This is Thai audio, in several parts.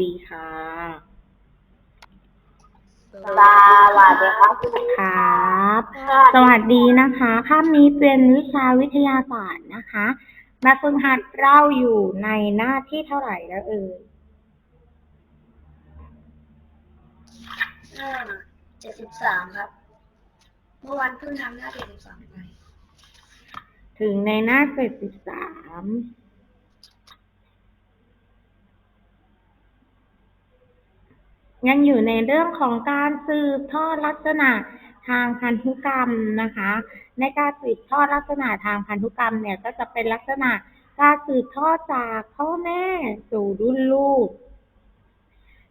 ดีค่ะ สวัสดีครับครับ สวัสดีนะคะคาบนี้เป็นวิชาวิทยาศาสตร์นะคะนักฝึกหัดเราอยู่ในหน้าที่เท่าไหร่แล้วเอ่ยหน้าเจ็ดสิบสามครับ เมื่อวันเพิ่งทำหน้าเจ็ดสิบสามไป ถึงในหน้าเจ็ดสิบสาม ยังอยู่ในเรื่องของการสืบทอดลักษณะทางพันธุกรรมนะคะ ในการสืบทอดลักษณะทางพันธุกรรมเนี่ยก็จะเป็นลักษณะการสืบทอดจากพ่อแม่สู่รุ่นลูก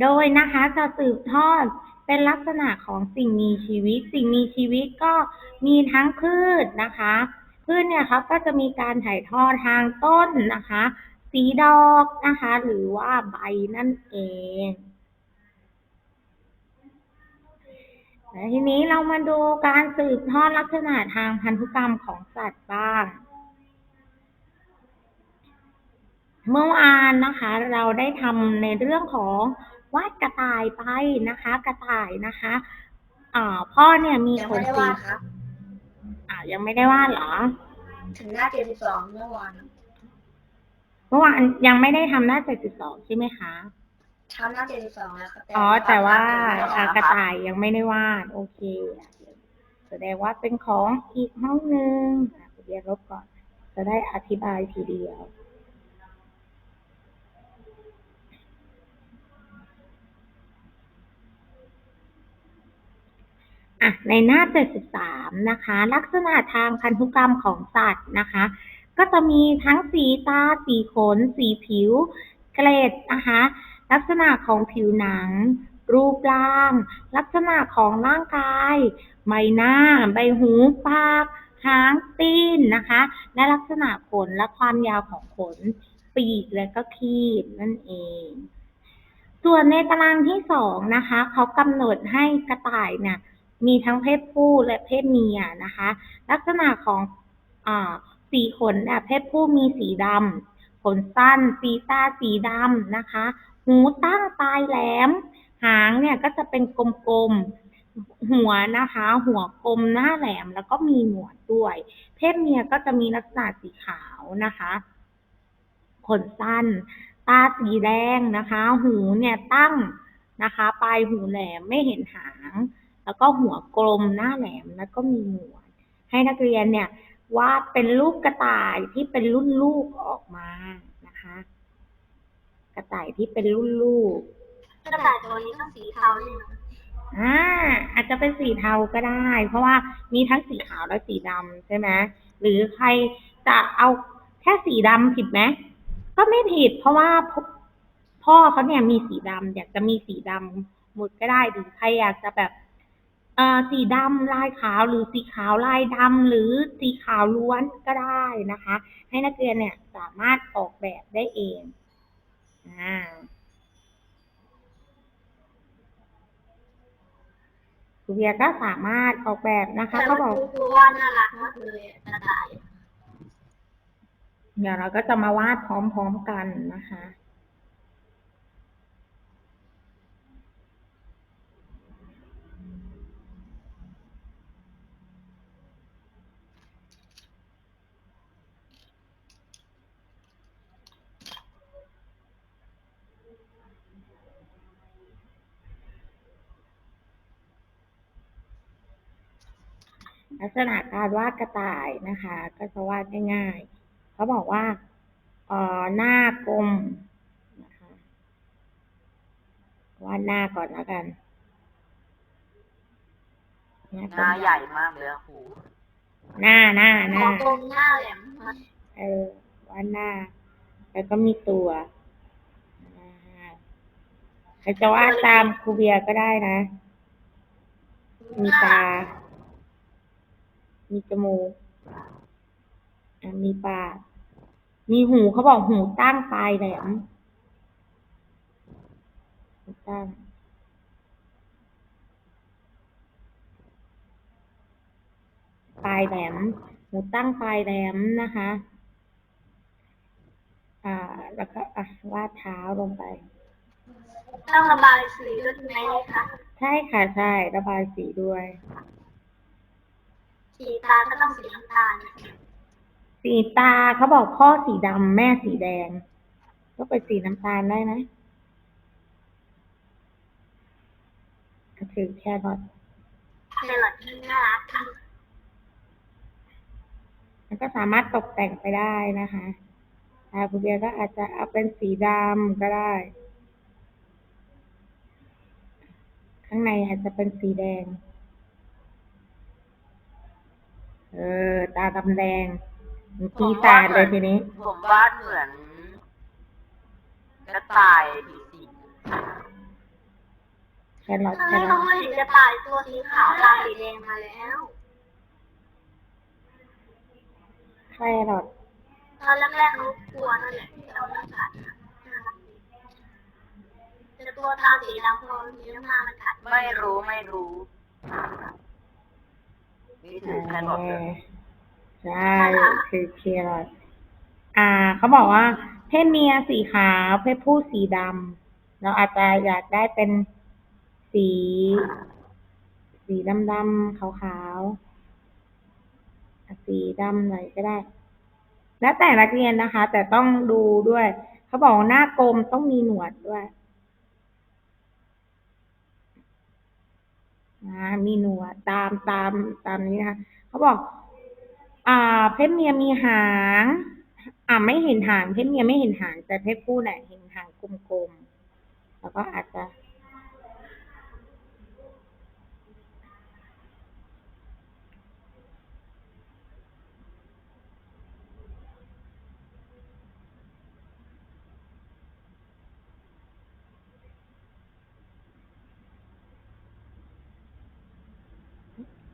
โดยนะคะจะสืบทอดเป็นลักษณะของสิ่งมีชีวิต สิ่งมีชีวิตก็มีทั้งพืชนะคะ พืชเนี่ยเขาก็จะมีการถ่ายทอดทางต้นนะคะ สีดอกนะคะ หรือว่าใบนั่นเอง และ ทีนี้เรามาดูการสืบทอดลักษณะทางพันธุกรรมของสัตว์บ้าง เมื่อวานนะคะ เราได้ทำในเรื่องของวาดกระต่ายไปนะคะ กระต่ายนะคะอ่าพ่อเนี่ยมียังขไม่นได้สีวาดครับอ่ายังไม่ได้วาดเหรอ ถึงหน้าเจ็ดสิบสองเมื่อวาน เมื่อวานยังไม่ได้ทำหน้าเจ็ดสิบสองใช่ไหมคะ ทำหน้าเจ็ดสิบสองแล้วครับอ๋อ แต่ว่าแต่อ่ากระต่ายยังไม่ได้วาด โอเค แสดงว่าเป็นของอีกห้องหนึ่งอะเรียนลบก่อน จะได้อธิบายทีเดียว อะ ในหน้า 73 นะคะ ลักษณะทางพันธุกรรมของสัตว์นะคะ ก็จะมีทั้งสีตา สีขน สีผิว เกรดนะคะ ลักษณะของผิวหนัง รูปร่าง ลักษณะของร่างกาย ใบหน้า ใบหู ปาก หาง ตีนนะคะ และลักษณะขนและความยาวของขน ปีกและก็คีบนั่นเอง ส่วนในตารางที่สองนะคะ เขากำหนดให้กระต่ายเนี่ยมีทั้งเพศผู้และเพศเมียนะคะ ลักษณะของอสีขนเนี่เพศผู้มีสีดำ ขนสั้นสีตาสีดำนะคะ หูตั้งปลายแหลม หางเนี่ยก็จะเป็นกลมๆ หัวนะคะ หัวกลมหน้าแหลมแล้วก็มีหนวดด้วย เพศเมียก็จะมีลักษณะสีขาวนะคะ ขนสั้น ตาสีแดงนะคะ หูเนี่ยตั้งนะคะ ปลายหูแหลมไม่เห็นหาง แล้วก็หัวกลมหน้าแหลมแล้วก็มีหนวด ให้นักเรียนเนี่ย วาดเป็นรูปกระต่ายที่เป็นรุ่นลูกออกมานะคะ กระต่ายที่เป็นรุ่นลูกกระต่ายตัวนี้ต้องสีเทาเนี่ยนะอ่าอาจจะเป็นสีเทาก็ได้ เพราะว่ามีทั้งสีขาวและสีดำใช่ไหมหรือใครจะเอาแค่สีดำผิดไหมก็ไม่ผิด เพราะว่าพ่อพ่อเขาเนี่ยมีสีดำอยากจะมีสีดำหมดก็ได้หรือใครอยากจะแบบเอ่อ สีดำลายขาวหรือสีขาวลายดำหรือสีขาวล้วนก็ได้นะคะ ให้นักเรียนเนี่ยสามารถออกแบบได้เองอ่าครูเบียร์ก็สามารถออกแบบนะคะแต่เขาว่าบอกครูว่าน่ารักมากเลยกระต่ายเดี๋ยวเราก็จะมาวาดพร้อมๆกันนะคะ ษณะการวาดกระต่ายนะคะ ก็จะวาดง่ายๆเขาบอกว่าเอ่อหน้ากลมนะคะวาดหน้าก่อนแล้วกันหน้าหกลน้ามใหญ่มากเลยอะครูหน้าหน้าหมน้าองตรงหน้าแหลมครับเออวาดหน้า แล้วก็มีตัวอ่าใครจะวาดตามครูเบียร์ก็ได้นะ มีตา มีจมูกอะมีปาก มีหูเขาบอกหูตั้งปลายแหลมหูตั้งปลายแหลมหูตั้งปลายแหลมนะคะ อ่า แล้วก็อะวาดเท้าลงไป ต้องระบายสีด้วยไหมคะ ใช่ค่ะ ใช่ ระบายสีด้วย สีตาก็ต้องสีน้ำตาลสีตาเขาบอกพ่อสีดำแม่สีแดง ก็เป็นสีน้ำตาลได้ไหมก็คือแค่รอทแครอทที่น่ารักค่ะมันก็สามารถตกแต่งไปได้นะคะอาคุณเบียร์ก็อาจจะเอาเป็นสีดำก็ได้ ข้างในอาจจะเป็นสีแดง เออ ตาดำแดงมันปีศาจเลยทีนี้ ผมวาดเหมือนกระต่ายผีสิงแครอทแคเฮ้ยรอเขาทเห็นกระต่ายตัวสีขาวลายสีแดงมาแล้วแครอทตอนแรกๆเขากลัวนั่นแหละที่เอาน้ำกัดน่ารักดีแต่ตัวตาสีดำพอมีน้ำตามันกัดไม่รู้ไม่รู้ นี่ถือแค่บอกเลยใช่คือแครอทอ่า เขาบอกว่า เพศเมียสีขาวเพศผู้สีดำเราอาจจะอยากได้เป็นสี สีดำดำๆขาวขาวๆอะสีดำหน่อยก็ได้ แล้วแต่นักเรียนนะคะ แต่ต้องดูด้วย เขาบอกว่าหน้ากลมต้องมีหนวดด้วย นะมีหนวดตามตามตามนี้นะคะเขาบอก อ่า เพศเมียมีหาง อ่าไม่เห็นหาง เพศเมียไม่เห็นหาง แต่เพศผู้เนี่ยเห็นหางกลมๆแล้วก็อาจจะ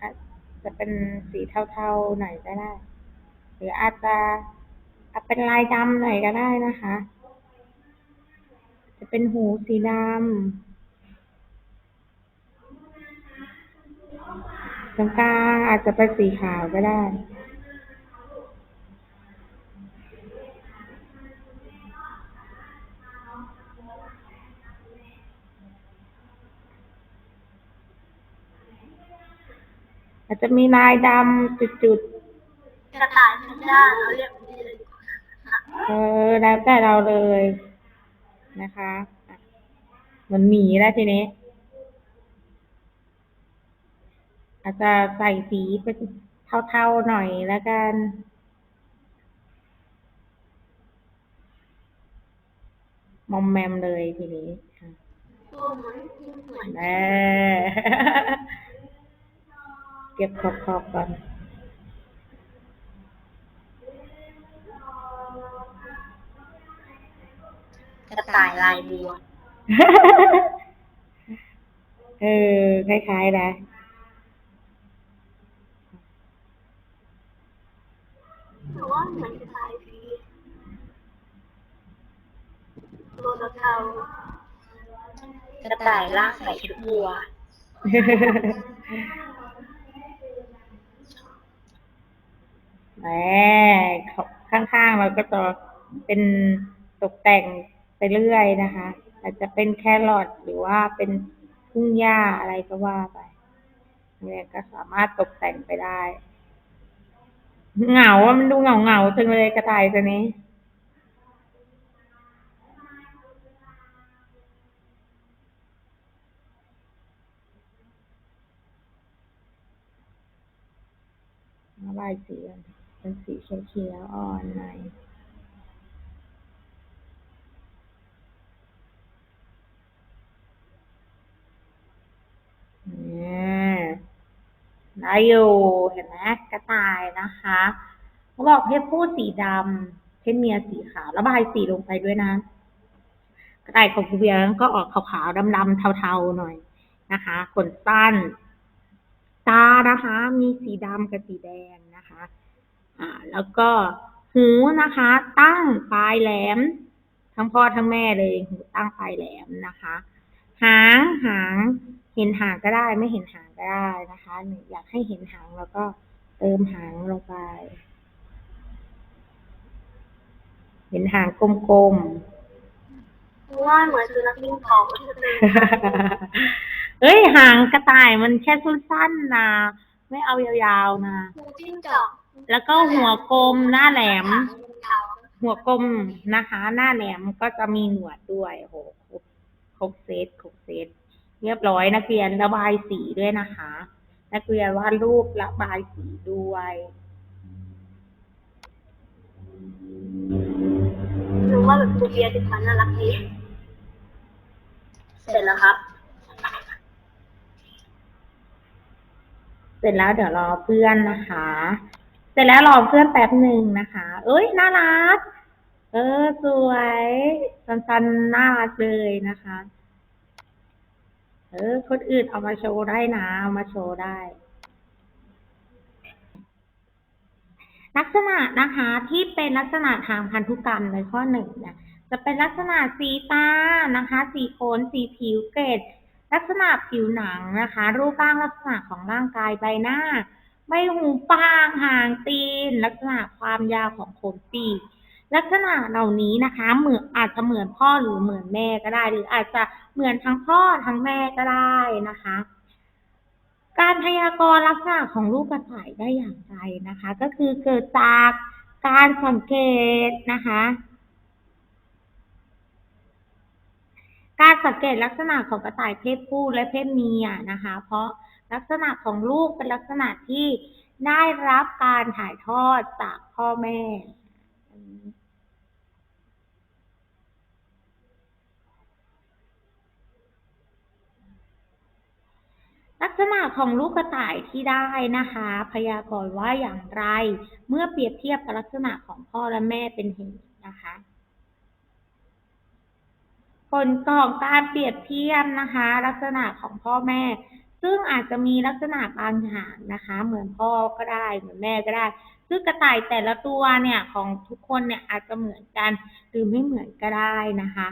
อาจ จะเป็นสีเทาๆหน่อยก็ได้ หรืออาจจะอาจเป็นลายดำหน่อยก็ได้นะคะ จะเป็นหูสีดำตรงกลางอาจจะเป็นสีขาวก็ได้ จจะมีลายดำจุดกระต่ายพันด้าเราเรียกแบบนี้เลยดีกว่าๆเออแล้วแต่เราเลยนะคะอะเหมือนหมีแล้วทีนี้ อาจจะใส่สีเป็นเทาๆหน่อยแล้วกันมอมแมมเลยทีนี้อะตัว เหมือนเหมือนแหมเก็บขอบๆก่อนกระต่ายลายบัว เออ คล้ายๆนะหรือว่าเหมือนกระต่ายผีตัวเทาๆกระต่ายล่างใส่ชุดบัว แหมข้างๆเราก็จะเป็นตกแต่งไปเรื่อยนะคะ อาจจะเป็นแครอทหรือว่าเป็นทุ่งหญ้าอะไรก็ว่าไปเนี่ยก็สามารถตกแต่งไปได้ เหงาอะมันดูเหงาเหงาๆจังเลยกระต่ายตัวนี้ายสี เป็นสีเขียวๆอ่อนหน่อยเนี่ยได้อยู่เห็นไหมกระต่ายนะคะเขาบอกเพศผู้สีดำเพศเมียสีขาวระบายสีลงไปด้วยนะ กระต่ายของกูเบียร์ก็ออกขาวๆดำๆเทาๆหน่อยนะคะขนสั้น ตานะคะ มีสีดำกับสีแดง อ่าแล้วก็หูนะคะ ตั้งปลายแหลม ทั้งพ่อทั้งแม่เลยหูตั้งปลายแหลมนะคะ หางหางเห็นหางก็ได้ไม่เห็นหางก็ได้นะคะหนึ่งอยากให้เห็นหางแล้วก็เติมหางลงไป เห็นหางกลมๆเพราะว่าเหมือนสุนัขวิ่งทองก็คือเอ้ยหางกระต่ายมันแค่สั้นๆนะไม่เอายาวๆนะหูจิ้งจอก แล้วก็หัวกลมหน้าแหลมหางยาวหัวกลมนะคะ หน้าแหลมก็จะมีหนวดด้วยโอ้โหครบครบเซตครบเซตเรียบร้อยนักเรียนระบายสีด้วยนะคะ นักเรียนวาดรูประบายสีด้วยหรือว่าแบบครูเบียร์ติดพันน่ารักดีเสร็จแล้วครับ เสร็จแล้วเดี๋ยวรอเพื่อนนะคะเสร็จแล้วรอเพื่อนแป๊บหนึ่งนะคะ เอ้ย น่ารัก เออ สวย สันๆน่ารักเลยนะคะ เออ คนอื่นเอามาโชว์ได้นะ เอามาโชว์ได้ ลักษณะนะคะที่เป็นลักษณะทางพันธุกรรมในข้อหนึ่งเนี่ย จะเป็นลักษณะสีตา นะคะ สีขนสีผิวเกล็ดลักษณะผิวหนังนะคะ รูปร่างลักษณะของร่างกายใบหน้า ใบหูปางหางตีน ลักษณะความยาวของขนปีกลักษณะเหล่านี้นะคะเหมือนอาจจะเหมือนพ่อหรือเหมือนแม่ก็ได้ หรืออาจจะเหมือนทั้งพ่อทั้งแม่ก็ได้นะคะ การพยากรณ์ลักษณะของลูกกระต่ายได้อย่างไรนะคะ ก็คือเกิดจากการสังเกตนะคะ การสังเกตลักษณะของกระต่ายเพศผู้และเพศเมียนะคะ เพราะ ลักษณะของลูกเป็นลักษณะที่ได้รับการถ่ายทอดจากพ่อแม่ลักษณะของลูกกระต่ายที่ได้นะคะ พยากรณ์ว่าอย่างไร เมื่อเปรียบเทียบกับลักษณะของพ่อและแม่เป็นเหตุนะคะ ผลของการเปรียบเทียบนะคะ ลักษณะของพ่อแม่ ซึ่งอาจจะมีลักษณะบางอย่างนะคะ เหมือนพ่อก็ได้เหมือนแม่ก็ได้ ซึ่งกระต่ายแต่ละตัวเนี่ยของทุกคนเนี่ยอาจจะเหมือนกันหรือไม่เหมือนก็ได้นะคะ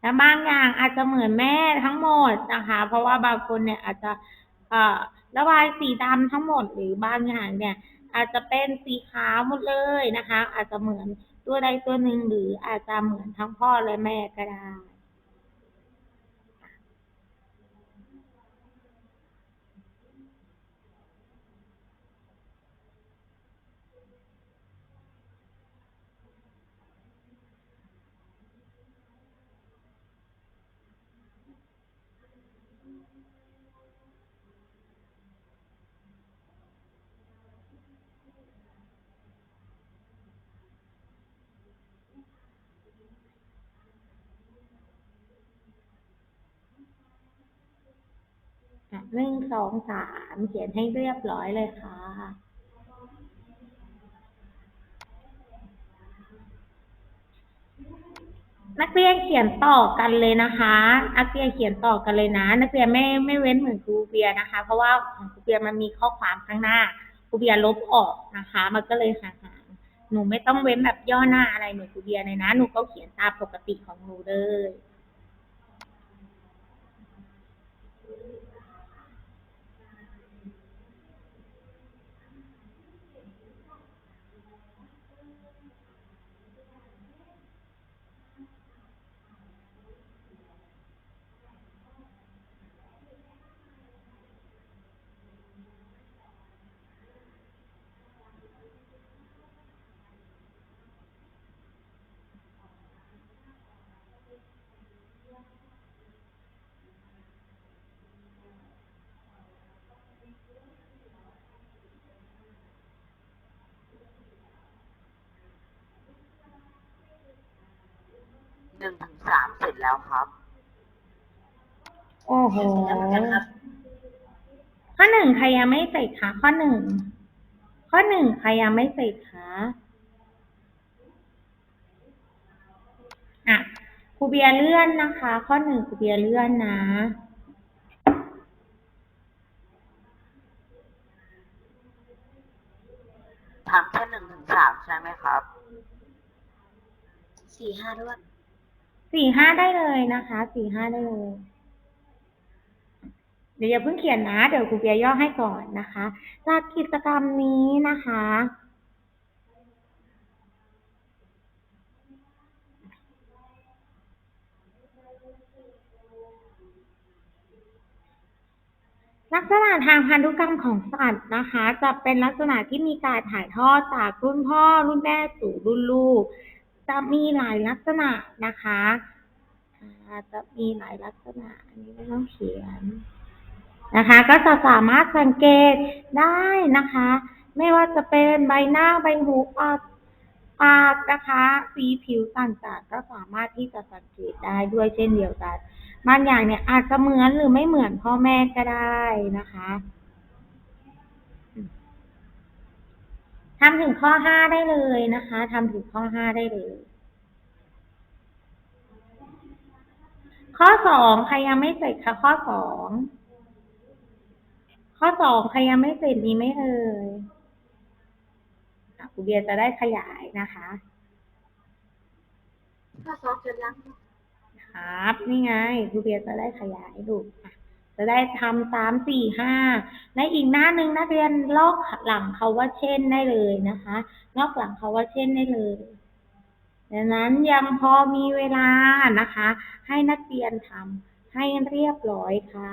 และบางอย่างอาจจะเหมือนแม่ทั้งหมดนะคะ เพราะว่าบางคนเนี่ยอาจจะระบายสีดำทั้งหมดหรือบางอย่างเนี่ยอาจจะเป็นสีขาวหมดเลยนะคะ อาจจะเหมือนตัวใดตัวหนึ่งหรืออาจจะเหมือนทั้งพ่อและแม่ก็ได้ หนึ่งสองสามเขียนให้เรียบร้อยเลยค่ะ นักเรียนเขียนต่อกันเลยนะคะ นักเรียนเขียนต่อกันเลยนะ นักเรียนไม่ไม่เว้นเหมือนครูเบียนะคะ เพราะว่าของครูเบียมันมีข้อความข้างหน้าครูเบียลบออกนะคะ มันก็เลยห่างๆหนูไม่ต้องเว้นแบบย่อหน้าอะไรเหมือนครูเบียเลยนะ หนูก็เขียนตามปกติของหนูเลย จแล้วครับ โอ้โหแล้วเหมือนกันครับข้อหนึ่งใครยังไม่เสร็จคะข้อหนึ่งข้อหนึ่งใครยังไม่เสร็จคะอะครูเบียร์เลื่อนนะคะ ข้อหนึ่งครูเบียร์เลื่อนนะทำแค่หนึ่งถึงสามใช่ไหมครับ สี่ห้าด้วย สี่ห้าได้เลยนะคะสี่ห้าได้เลย เดี๋ยวอย่าเพิ่งเขียนนะ เดี๋ยวครูเบียย่อให้ก่อนนะคะจากกิจกรรมนี้นะคะ ลักษณะทางพันธุกรรมของสัตว์นะคะ จะเป็นลักษณะที่มีการถ่ายทอดจากรุ่นพ่อรุ่นแม่สู่รุ่นลูก จะมีหลายลักษณะนะคะจะมีหลายลักษณะ อันนี้ไม่ต้องเขียนนะคะ ก็จะสามารถสังเกตได้นะคะ ไม่ว่าจะเป็นใบหน้าใบหูปากปากนะคะ สีผิวต่างๆ ก็สามารถที่จะสังเกตได้ด้วยเช่นเดียวกันบางอย่างเนี่ยอาจจะเหมือนหรือไม่เหมือนพ่อแม่ก็ได้นะคะ ทำถึงข้อห้าได้เลยนะคะทำถึงข้อห้าได้เลย ข้อสองใครยังไม่เสร็จคะข้อสองข้อสองใครยังไม่เสร็จมีไหมเอ่ยอะครูเบียร์จะได้ขยายนะคะข้อสองเสร็จแล้วครับ นี่ไงครูเบียร์จะได้ขยายดูอะ จะได้ทำสามสี่ห้าในอีกหน้าหนึ่งนักเรียนลอกหลังเขาว่าเช่นได้เลยนะคะลอกหลังเขาว่าเช่นได้เลยดังนั้นยังพอมีเวลานะคะ ให้นักเรียนทำให้เรียบร้อยค่ะ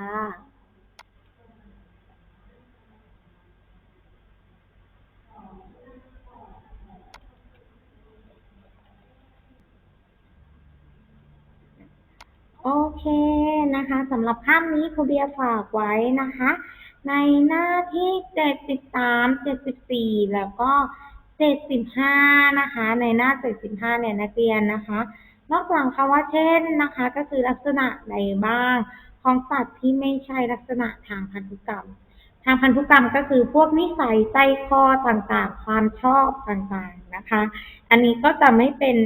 โอเคนะคะสำหรับภาพนี้ครูเบียฝากไว้นะคะ ในหน้าที่เจ็ดสิบสามเจ็ดสิบสี่แล้วก็เจ็ดสิบห้านะคะ ในหน้าเจ็ดสิบห้าเนี่ยนักเรียนนะคะ นอกจากคำว่าเช่นนะคะ ก็คือลักษณะใดบ้าง ของสัตว์ที่ไม่ใช่ลักษณะทางพันธุกรรม ทางพันธุกรรมก็คือพวกนิสัยใจคอต่างๆ ความชอบต่างๆนะคะ อันนี้ก็จะไม่เป็น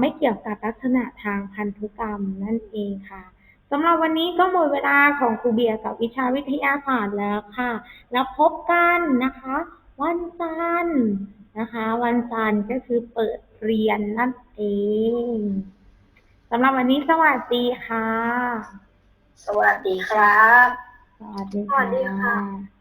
ไม่เกี่ยวกับลักษณะทางพันธุกรรมนั่นเองค่ะสำหรับวันนี้ก็หมดเวลาของครูเบียร์กับวิชาวิทยาศาสตร์แล้วค่ะ แล้วพบกันนะคะ วันจันทร์นะคะ วันจันทร์ก็คือเปิดเรียนนั่นเองสำหรับวันนี้สวัสดีค่ะ สวัสดีครับ สวัสดีสวัสดีค่ะค่ะ